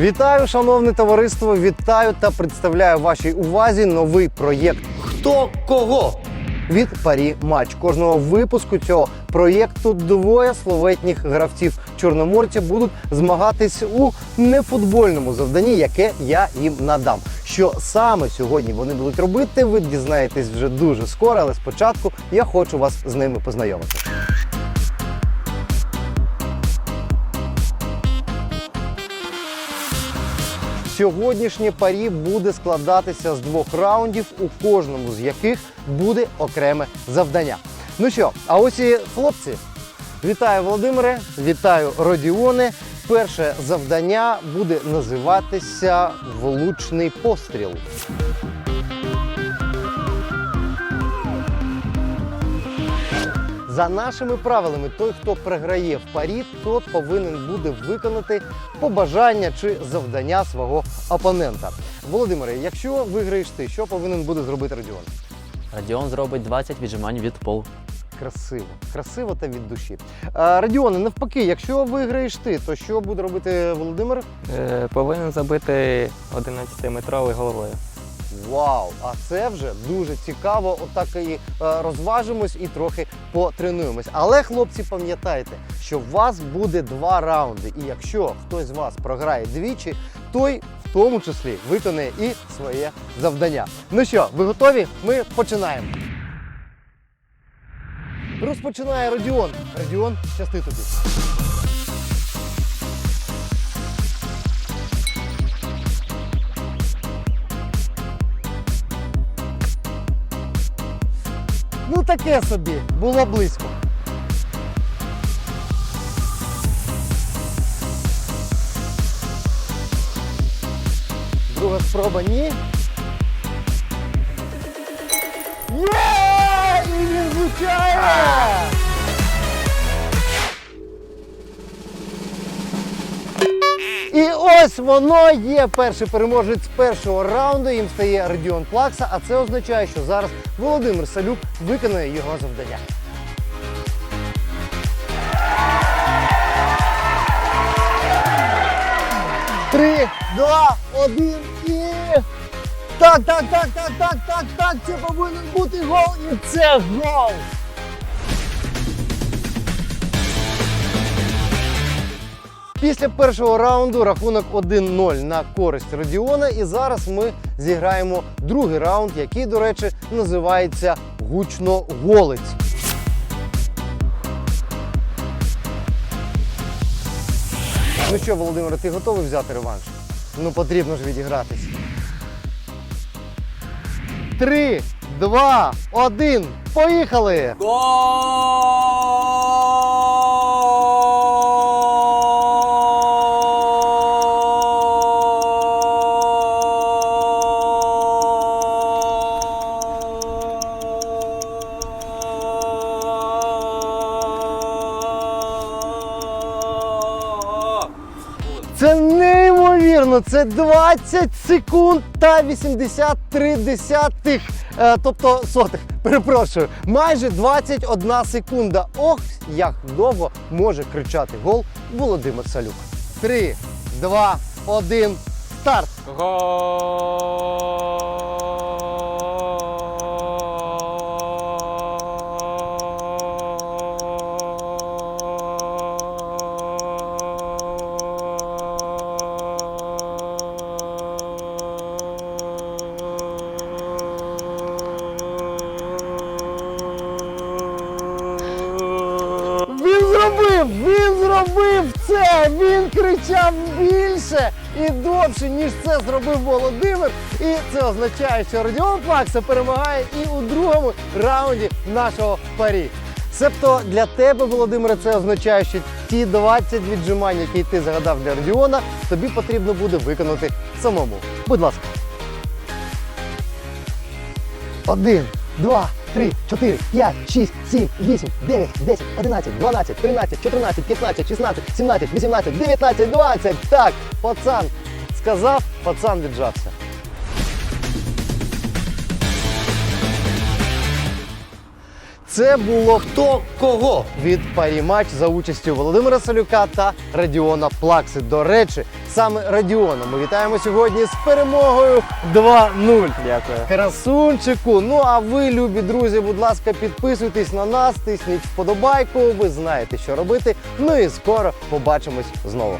Вітаю, шановне товариство! Вітаю та представляю вашій увазі новий проєкт Хто кого від Парі Матч. Кожного випуску цього проєкту двоє словетніх гравців чорноморця будуть змагатись у нефутбольному завданні, яке я їм надам. Що саме сьогодні вони будуть робити, ви дізнаєтесь вже дуже скоро, але спочатку я хочу вас з ними познайомити. Сьогоднішнє парі буде складатися з двох раундів, у кожному з яких буде окреме завдання. Ну що, а ось і хлопці. Вітаю, Володимире! Вітаю, Родіоне! Перше завдання буде називатися Влучний постріл. За нашими правилами, той, хто програє в парі, тот повинен буде виконати побажання чи завдання свого опонента. Володимире, якщо виграєш ти, що повинен буде зробити Радіон? Радіон зробить 20 віджимань від полу. Красиво, красиво та від душі. А, Радіоне, навпаки, якщо виграєш ти, то що буде робити Володимир? Е, повинен забити 11-метровий головою. Вау! А це вже дуже цікаво. Отак і е, розважимось і трохи потренуємось. Але, хлопці, пам'ятайте, що у вас буде два раунди. І якщо хтось з вас програє двічі, той в тому числі виконає і своє завдання. Ну що, ви готові? Ми починаємо. Розпочинає Родіон. Родіон, щасти тобі. Ну таке собі, було близько. Друга спроба ні. Ось воно є перший переможець першого раунду. Їм стає Радіон Плакса. А це означає, що зараз Володимир Салюк виконає його завдання. Три, два, один і. Так, так, так, так, так, так, так. Це повинен бути гол. І це гол. Після першого раунду рахунок 1-0 на користь Родіона. І зараз ми зіграємо другий раунд, який, до речі, називається гучно голець. Ну що, Володимире, ти готовий взяти реванш? Ну потрібно ж відігратись. Три, два, один. Поїхали! Це неймовірно! Це 20 секунд та 83 десятих, е, тобто сотих. Перепрошую, майже 21 секунда. Ох, як довго може кричати гол Володимир Салюк. 3, 2, 1, старт! Він зробив це! Він кричав більше і довше, ніж це зробив Володимир. І це означає, що Родіон Плакса перемагає і у другому раунді нашого парі. Себто для тебе, Володимире, це означає, що ті 20 віджимань, які ти загадав для Родіона, тобі потрібно буде виконати самому. Будь ласка. Один, два, три, чотири, п'ять, шість, сім, вісім, дев'ять, десять, одинадцять, дванадцять, тринадцять, чотирнадцять, п'ятнадцять, шістнадцять, сімнадцять, вісімнадцять, дев'ятнадцять, двадцять. Так, пацан сказав, пацан віджався. Це було хто кого від парі матч за участю Володимира Салюка та Радіона Плакси. До речі, саме Радіона ми вітаємо сьогодні з перемогою 2-0. Дякую. Красунчику. Ну а ви, любі друзі, будь ласка, підписуйтесь на нас, тисніть вподобайку. Ви знаєте, що робити. Ну і скоро побачимось знову.